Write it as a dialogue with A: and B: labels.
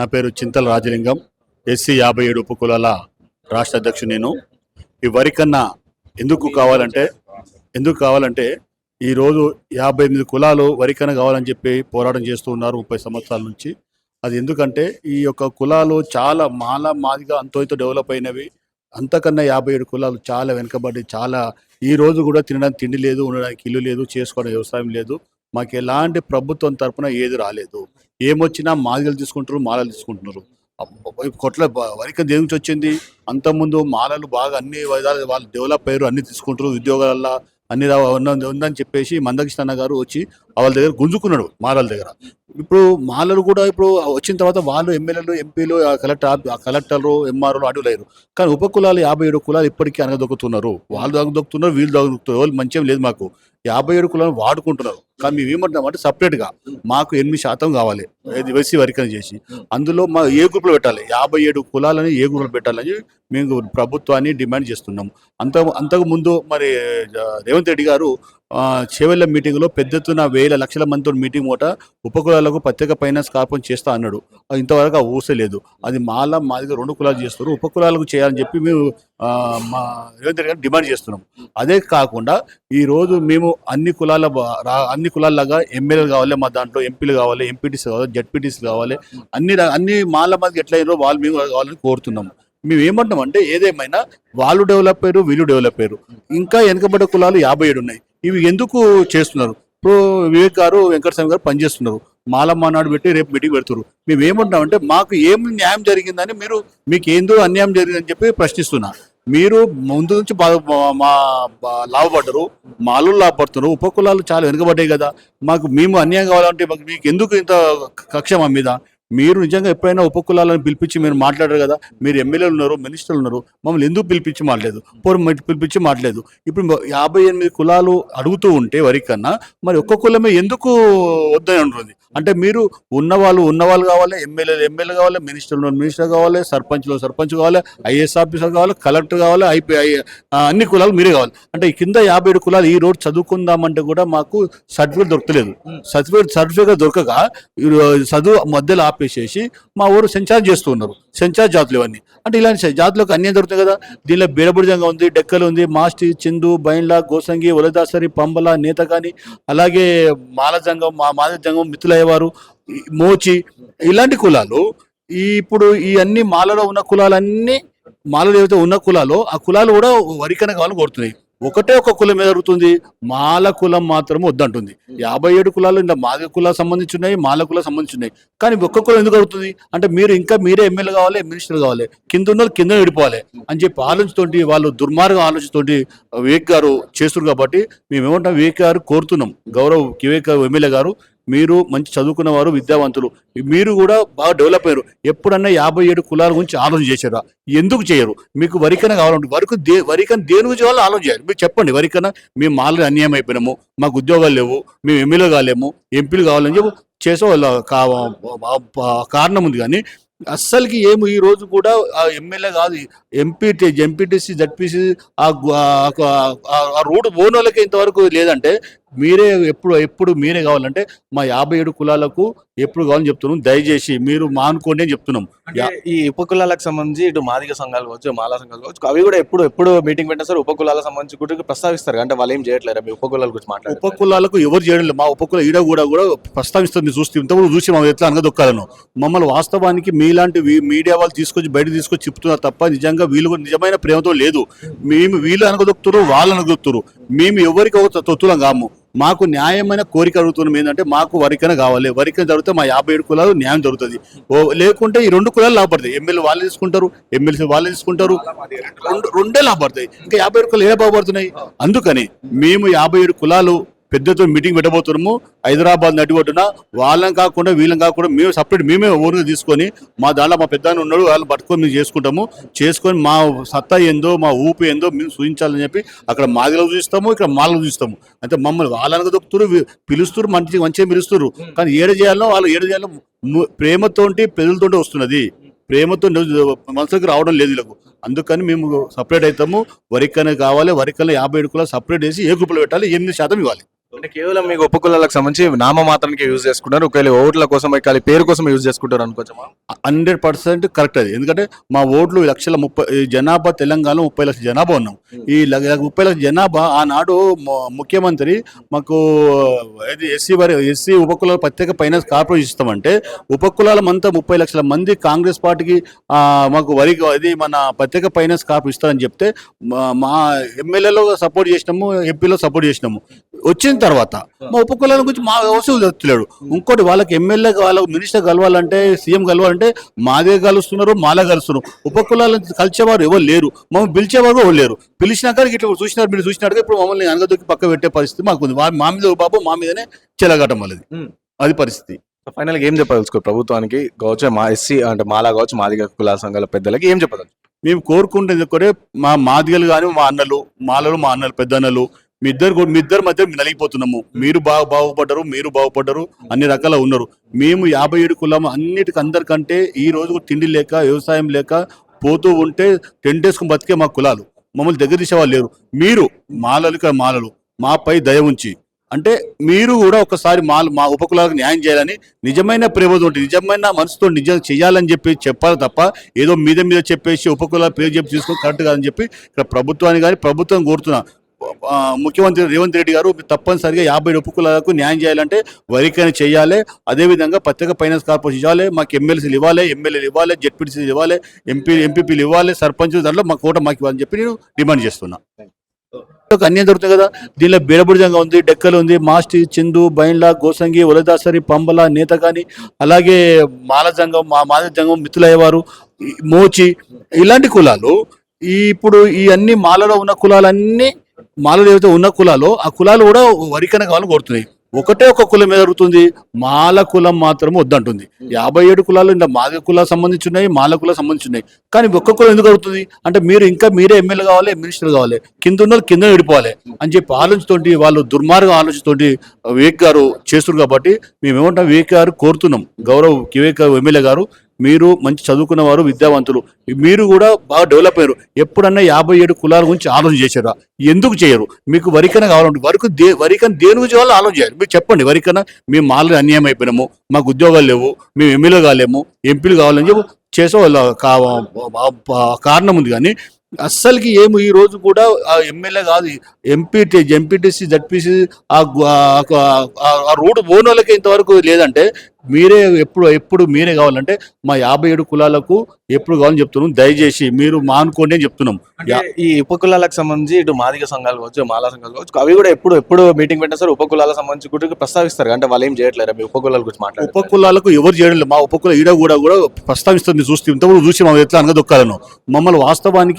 A: నా పేరు చింతల రాజలింగం ఎస్సీ యాభై ఏడు ఉపకులాల రాష్ట్ర అధ్యక్షుడు నేను. ఈ వరి కన్నా ఎందుకు కావాలంటే ఎందుకు కావాలంటే ఈరోజు యాభై ఎనిమిది కులాలు వరికన కావాలని చెప్పి పోరాటం చేస్తూ ఉన్నారు ముప్పై సంవత్సరాల నుంచి. అది ఎందుకంటే ఈ యొక్క కులాలు చాలా మాల మాదిగా అంతో ఇంతో డెవలప్ అయినవి. అంతకన్నా యాభై ఏడు కులాలు చాలా వెనుకబడి చాలా ఈ రోజు కూడా తినడానికి తిండి లేదు ఉండడానికి ఇల్లు లేదు చేసుకోవడం వ్యవసాయం లేదు. మాకు ఎలాంటి ప్రభుత్వం తరపున ఏది రాలేదు. ఏమొచ్చినా మాదిగలు తీసుకుంటారు మాలలు తీసుకుంటున్నారు. కొట్ల బ- వరిక దేని నుంచి వచ్చింది? అంతకుముందు మాలలు బాగా అన్ని విధాలు వాళ్ళు డెవలప్ అయ్యారు అన్ని తీసుకుంటారు ఉద్యోగాలల్లో అన్ని ఉన్న- ఉందని చెప్పేసి మందకృష్ణ గారు వచ్చి వాళ్ళ దగ్గర గుంజుకున్నాడు మాలల దగ్గర. ఇప్పుడు మాలలు కూడా ఇప్పుడు వచ్చిన తర్వాత వాళ్ళు ఎమ్మెల్యేలు ఎంపీలు కలెక్టర్ కలెక్టర్లు ఎంఆర్ఓలు అడుగులేరు కానీ ఉపకులాలు యాభై ఏడు కులాలు ఇప్పటికీ అనగదొక్కుతున్నారు. వాళ్ళు దొక్కుతున్నారు వీళ్ళు దొక్కుతున్నారు. వాళ్ళు మంచిగా లేదు మాకు. యాభై ఏడు కులాలు వాడుకుంటున్నారు. కానీ మేము ఏమంటున్నాం అంటే సపరేట్గా మాకు ఎనిమిది శాతం కావాలి. ఇది వేసి వరికన చేసి. అందులో మా ఏ గ్రూప్లో పెట్టాలి? యాభై ఏడు కులాలని ఏ గ్రూప్లో పెట్టాలని మేము ప్రభుత్వాన్ని డిమాండ్ చేస్తున్నాం. అంత అంతకు ముందు మరి రేవంత్ రెడ్డి గారు చేవెళ్ళ మీటింగ్లో పెద్ద ఎత్తున వేల లక్షల మందితో మీటింగ్ మూట ఉపకులాలకు ప్రత్యేక ఫైనాన్స్ కార్పొరేషన్ చేస్తా అన్నాడు. ఇంతవరకు ఆ ఊసే లేదు. అది మాల మాదిగా రెండు కులాలు చేస్తారు. ఉపకులాలకు చేయాలని చెప్పి మేము మా రేవంత్ రెడ్డి గారు డిమాండ్ చేస్తున్నాం. అదే కాకుండా ఈరోజు మేము అన్ని కులాల అన్ని కులాల్లాగా ఎమ్మెల్యేలు కావాలి మా దాంట్లో ఎంపీలు కావాలి ఎంపీటీసీ కావాలి జడ్పీటీసీ కావాలి అన్ని అన్ని మాల మందికి ఎట్లా వాళ్ళు మేము కావాలని కోరుతున్నాం. మేము ఏమంటున్నాం అంటే ఏదేమైనా వాళ్ళు డెవలప్ అయ్యారు వీళ్ళు డెవలప్ అయ్యారు. ఇంకా వెనకబడ్డ కులాలు యాభై ఏడు ఉన్నాయి. ఇవి ఎందుకు చేస్తున్నారు? ఇప్పుడు వివేక్ గారు వెంకటస్వామి గారు పనిచేస్తున్నారు. మాల నాడు పెట్టి రేపు మీటింగ్ పెడుతున్నారు. మేము ఏమంటున్నాం అంటే మాకు ఏం న్యాయం జరిగిందని మీరు మీకు ఏందో అన్యాయం జరిగిందని చెప్పి ప్రశ్నిస్తున్నా. మీరు ముందు నుంచి బాగా మా- లాభపడ్డరు మాలు లాభపడుతున్నారు ఉపకులాలు చాలా వెనుకబడ్డాయి కదా. మాకు మేము అన్యాయం కావాలంటే మాకు మీకు ఎందుకు ఇంత కక్ష మా మీద? మీరు నిజంగా ఎప్పుడైనా ఉపకులాలను పిలిపించి మీరు మాట్లాడారు కదా మీరు ఎమ్మెల్యేలు ఉన్నారు మినిస్టర్లు ఉన్నారు మమ్మల్ని ఎందుకు పిలిపించి మాట్లాడలేదు? పోరు మరి పిలిపించి మాట్లాడలేదు. ఇప్పుడు యాభై ఎనిమిది కులాలు అడుగుతూ ఉంటే వరి కన్నా మరి ఒక్క కులమే ఎందుకు వద్దని ఉంటుంది అంటే మీరు ఉన్నవాళ్ళు ఉన్నవాళ్ళు కావాలి ఎమ్మెల్యేలు ఎమ్మెల్యే కావాలి మినిస్టర్లు మినిస్టర్ కావాలి సర్పంచ్లు సర్పంచ్ కావాలి ఐఏఎస్ ఆఫీసర్ కావాలి కలెక్టర్ కావాలి ఐపీ అన్ని కులాలు మీరే కావాలి. అంటే ఈ కింద యాభై ఏడు కులాలు ఈ రోజు చదువుకుందామంటే కూడా మాకు సర్టిఫికేట్ దొరకలేదు. సర్టిఫికేట్ సర్టిఫికేట్ దొరకక చదువు మధ్యలో ఆపేసేసి మా ఊరు సెన్సార్ చేస్తున్నారు సెన్సార్ జాతులు ఇవన్నీ. అంటే ఇలాంటి జాతులకు అన్యాయం దొరుకుతాయి కదా. దీనిలో బీడబుడిజంగా ఉంది డెక్కలు ఉంది మాస్టి చిందు బైండ్ల గోసంగి ఒలదాసరి పంబల నేతగాని అలాగే మాలజంగం మా మాలజంగం మిత్రులయ్యేవారు మోచి ఇలాంటి కులాలు ఈ ఇప్పుడు ఈ అన్ని మాలలో ఉన్న కులాలన్నీ మాలలో ఏవైతే ఉన్న కులాలు ఆ కులాలు కూడా వరికన కావాలని కోరుతున్నాయి. ఒకటే ఒక కులం మీద జరుగుతుంది? మాల కులం మాత్రం వద్దంటుంది. యాభై ఏడు కులాలు ఇంకా మాదిగ కులాలు సంబంధించి ఉన్నాయి మాల కులాలు సంబంధించి ఉన్నాయి. కానీ ఒక్క కులం ఎందుకు అవుతుంది అంటే మీరు ఇంకా మీరే ఎమ్మెల్యే కావాలి మినిస్టర్ కావాలి. కింద ఉన్న కింద విడిపోవాలి అని చెప్పి ఆలోచనతోటి వాళ్ళు దుర్మార్గం ఆలోచనతోటి వివేక్ గారు చేస్తున్నారు కాబట్టి మేము ఏమంటాం వివేక్ గారు కోరుతున్నాం. గౌరవ్ వివేక్ ఎమ్మెల్యే గారు మీరు మంచి చదువుకున్న వారు విద్యావంతులు. మీరు కూడా బాగా డెవలప్ అయ్యారు. ఎప్పుడన్నా యాభై ఏడు కులాల గురించి ఆలోచన చేశారా? ఎందుకు చేయరు? మీకు వరికన కావాలంటే వరకు దే వరికన దేని గురించి వాళ్ళు ఆలోచన చేయాలి మీరు చెప్పండి వరికన మేము మాలని అన్యాయం అయిపోయినాము మాకు ఉద్యోగాలు లేవు మేము ఎమ్మెల్యే కాలేము ఎంపీలు కావాలని చెప్పి చేసే వాళ్ళ కారణం ఉంది. కానీ అస్సలకి ఏమి ఈ రోజు కూడా ఎమ్మెల్యే కాదు ఎంపీటీ ఎంపీటీసీ జడ్పీసీ ఆ ఆ- ఆ రోడ్డు పోని వాళ్ళకి ఇంతవరకు లేదంటే మీరే ఎప్పుడు ఎప్పుడు మీరే కావాలంటే మా యాభై ఏడు కులాలకు ఎప్పుడు కావాలని చెప్తున్నాం. దయచేసి మీరు మానుకోండి అని చెప్తున్నాం.
B: ఈ ఉపకులాలకు సంబంధించి ఇటు మాదిగ సంఘాలు కావచ్చు మాలా సంఘాలు కావచ్చు అవి కూడా ఎప్పుడు ఎప్పుడు మీటింగ్ పెట్టినా సరే ఉపకులాలకు సంబంధించి కూడా ప్రస్తావిస్తారు. అంటే వాళ్ళు ఏం చేయట్లేరు? మీ ఉపకులాల గురించి మాట్లాడారు
A: ఉపకులాలకు ఎవరు చేయడం లేదు మా ఉపకుల ఈడ కూడా కూడా ప్రస్తావిస్తుంది మీరు చూస్తే. ఇంతకుముందు చూసి మా ఎట్లా అనగదొక్కాలను మమ్మల్ని వాస్తవానికి మీలాంటి మీడియా వాళ్ళు తీసుకొచ్చి బయట తీసుకొచ్చి చెప్తున్నారు తప్ప నిజంగా వీళ్ళు నిజమైన ప్రేమతో లేదు. మేము వీళ్ళు అనగదొక్కుతారు వాళ్ళు అనగదొక్కుతారు మేము ఎవరికి ఒక తొత్తులం కాము. మాకు న్యాయమైన కోరిక అడుగుతున్నాం ఏంటంటే మాకు వరికన కావాలి. వరికన జరిగితే మా యాభై ఏడు కులాలు న్యాయం జరుగుతుంది. ఓ లేకుంటే ఈ రెండు కులాలు లాభపడతాయి. ఎమ్మెల్యే వాళ్ళు తీసుకుంటారు ఎమ్మెల్సీ వాళ్ళు తీసుకుంటారు. రెండు రెండే లాభపడతాయి. ఇంకా యాభై ఏడు కులాలు ఏ బాగుపడుతున్నాయి అందుకని మేము యాభై ఏడు కులాలు పెద్దతో మీటింగ్ పెట్టబోతున్నాము. హైదరాబాద్ నడిబొట్టున వాళ్ళని కాకుండా వీళ్ళని కాకుండా మేము సపరేట్ మేమే ఊరిని తీసుకొని మా దాంట్లో మా పెద్ద ఉన్నాడు వాళ్ళని పట్టుకొని మేము చేసుకుంటాము. చేసుకొని మా సత్తా ఏందో మా ఊపి ఏందో మేము సూచించాలని చెప్పి అక్కడ మాదిలో చూస్తాము ఇక్కడ మాలలో చూస్తాము. అంటే మమ్మల్ని వాళ్ళని దొక్కుతారు పిలుస్తారు మంచి మంచిగా పిలుస్తారు. కానీ ఏడు చేయాలో వాళ్ళు ఏడు చేయాలో ప్రేమతోటి ప్రజలతోటి వస్తున్నది. ప్రేమతో మనసులకు రావడం లేదు వీళ్ళకు. అందుకని మేము సపరేట్ అవుతాము. వరికన కావాలి వరికన యాభై ఏడు కుల సపరేట్ వేసి ఏ గ్రూపులో పెట్టాలి ఎనిమిది శాతం ఇవ్వాలి.
B: అంటే కేవలం మీకు ఉపకులాలకు సంబంధించి నామ మాత్రానికి యూజ్ చేసుకుంటారు. ఒకవేళ ఓట్ల కోసం ఒకవేళ పేరు కోసం యూజ్ చేసుకుంటారు అనుకోవచ్చా
A: హండ్రెడ్ పర్సెంట్ కరెక్ట్ అది. ఎందుకంటే మా ఓట్లు లక్షల ముప్పై జనాభా తెలంగాణలో ముప్పై లక్షల జనాభా ఉన్నాం. ఈ ముప్పై లక్షల జనాభా ఆనాడు ముఖ్యమంత్రి మాకు ఇది ఎస్సీ వారి ఎస్సీ ఉపకులాల ప్రత్యేక ఫైనాన్స్ కార్పొరేషన్ ఇస్తామంటే ఉపకులాల అంతా ముప్పై లక్షల మంది కాంగ్రెస్ పార్టీకి ఆ, మాకు వరి ఇది మన ప్రత్యేక ఫైనాన్స్ కార్పొరేషన్ ఇస్తారని చెప్తే మా- మా ఎమ్మెల్యేలో సపోర్ట్ చేసినాము ఎంపీలో సపోర్ట్ చేసినాము. వచ్చిన తర్వాత మా ఉపకులాల గురించి మా అవసరం తెలియడు ఇంకోటి వాళ్ళకి ఎమ్మెల్యే వాళ్ళ మినిస్టర్ కలవాలంటే సీఎం కలవాలంటే మాదే కలుస్తున్నారు మాలా కలుస్తున్నారు. ఉపకులాలను కలిసేవారు ఎవరు లేరు. మమ్మల్ని పిలిచేవారు ఎవరు లేరు. పిలిచినాక ఇట్లా చూసినారు మీరు చూసినట్టుగా ఇప్పుడు మమ్మల్ని అనగదొక్కి పక్క పెట్టే పరిస్థితి మాకు ఉంది మా మీద బాబు మా మీదనే చెలగటం వాళ్ళది. అది పరిస్థితి.
B: ఫైనల్గా ఏం చెప్పదలుచుకో ప్రభుత్వానికి కావచ్చు మా ఎస్సీ అంటే మాలా కావచ్చు మాదిగ కుల సంఘాల పెద్దలకి ఏం చెప్పదలుచు
A: మేము కోరుకుంటుంది కూడా మా మాదిగలు కానీ మా అన్నలు మాలలు మా అన్నలు పెద్ద అన్నలు మీ ఇద్దరు మీ ఇద్దరు మధ్య నలిగిపోతున్నాము. మీరు బాగా బాగుపడ్డారు మీరు బాగుపడ్డారు అన్ని రకాల ఉన్నారు. మేము యాభై ఏడు కులం అన్నిటికి అందరికంటే ఈ రోజు తిండి లేక వ్యవసాయం లేక పోతూ ఉంటే టెంట్ వేసుకుని బతికే మా కులాలు. మమ్మల్ని దగ్గర తీసేవాళ్ళు లేరు. మీరు మాలలు మాలలు. మాపై దయ ఉంచి. అంటే మీరు కూడా ఒకసారి మా మా ఉపకులాలకు న్యాయం చేయాలని నిజమైన ప్రేమతో నిజమైన మనసుతో నిజం చేయాలని చెప్పి చెప్పాలి తప్ప ఏదో మీద మీద చెప్పేసి ఉపకులాల పేరు చెప్పి తీసుకొని కరెక్ట్ కాదని చెప్పి ఇక్కడ ప్రభుత్వాన్ని కానీ ప్రభుత్వం కోరుతున్నా. ముఖ్యమంత్రి రేవంత్ రెడ్డి గారు తప్పనిసరిగా యాభై కులాలకు న్యాయం చేయాలంటే వరికైనా చేయాలి. అదేవిధంగా ప్రత్యేక ఫైనాన్స్ కార్పొరేషన్ ఇవ్వాలి మాకు ఎమ్మెల్సీలు ఇవ్వాలి ఎమ్మెల్యేలు ఇవ్వాలి జెడ్పీటీసీలు ఇవ్వాలి ఎంపీ ఎంపీపీలు ఇవ్వాలి సర్పంచ్ దాంట్లో మా కోట మాకు ఇవ్వాలని చెప్పి నేను డిమాండ్ చేస్తున్నా. ఒక అన్యం దొరుకుతాయి కదా? దీనిలో బీడబుడిజంగా ఉంది డెక్కలు ఉంది మాస్టి చిందు బైండ్ల గోసంగి ఒలదాసరి పంబల నేతగాని అలాగే మాలజంగం మా మాలజంగం మిత్రులయ్యేవారు మోచి ఇలాంటి కులాలు ఈ ఇప్పుడు ఈ అన్ని మాలలో ఉన్న కులాలన్నీ మాలలో ఏవైతే ఉన్న కులాలు ఆ కులాలు కూడా వరికన కావాలని కోరుతున్నాయి. ఒకటే ఒక కులం మీద జరుగుతుంది మాల కులం మాత్రం వద్దంటుంది. యాభై ఏడు కులాలు ఇంకా మాల కులాలకు సంబంధించి ఉన్నాయి మాల కులాలకు సంబంధించి ఉన్నాయి. కానీ ఒక్క కులం ఎందుకు అవుతుంది అంటే మీరు ఇంకా మీరే ఎమ్మెల్యే కావాలి మినిస్టర్ కావాలి. కింద ఉన్న కింద విడిపోవాలి. అని చెప్పి ఆలోచనతోటి వాళ్ళు దుర్మార్గం ఆలోచనతోటి వివేక్ గారు చేస్తున్నారు కాబట్టి మేము ఏమంటాం వివేక్ గారు కోరుతున్నాం. గౌరవ్ వివేక్ ఎమ్మెల్యే గారు మీరు మంచి చదువుకున్న వారు విద్యావంతులు. మీరు కూడా బాగా డెవలప్ అయ్యారు. ఎప్పుడన్నా యాభై ఏడు కులాల గురించి ఆలోచన చేశారా? ఎందుకు చేయరు? మీకు వరికన కావాలంటే వరకు దే వరికన దేని గురించి వాళ్ళు ఆలోచన చేయాలి మీరు చెప్పండి వరికన మేము మాలని అన్యాయం అయిపోయినాము మాకు ఉద్యోగాలు లేవు మేము ఎమ్మెల్యే కాలేము ఎంపీలు కావాలని చెప్పి చేసే వాళ్ళ కా- కారణం ఉంది కానీ అస్సలకి ఏమి ఈ రోజు కూడా ఎమ్మెల్యే కాదు ఎంపీ ఎంపీటీసీ జడ్పీసీ ఆ రోడ్డు ఓనోళ్ళకి ఇంతవరకు లేదంటే మీరే ఎప్పుడు ఎప్పుడు మీరే కావాలంటే మా యాభై ఏడు కులాలకు ఎప్పుడు కావాలని చెప్తున్నాం. దయచేసి మీరు మానుకోండి అని చెప్తున్నాం.
B: ఈ ఉపకులాలకు సంబంధించి ఇటు మాదిగ సంఘాలు కావచ్చు మాలా సంఘాలు కావచ్చు అవి కూడా ఎప్పుడు ఎప్పుడు మీటింగ్ పెట్టినా సరే ఉపకులాలకు సంబంధించి కూడా ప్రస్తావిస్తారు. అంటే వాళ్ళు ఏం చేయట్లేరు? మీ ఉపకులాల గురించి మాట్లాడారు
A: ఉపకులాలకు ఎవరు చేయడం లేదు మా ఉపకుల ఈడ కూడా కూడా ప్రస్తావిస్తుంది. చూస్తే ఇంతకుముందు చూసి మా ఎట్లా అనగదొక్కాలను. మమ్మల్ని వాస్తవానికి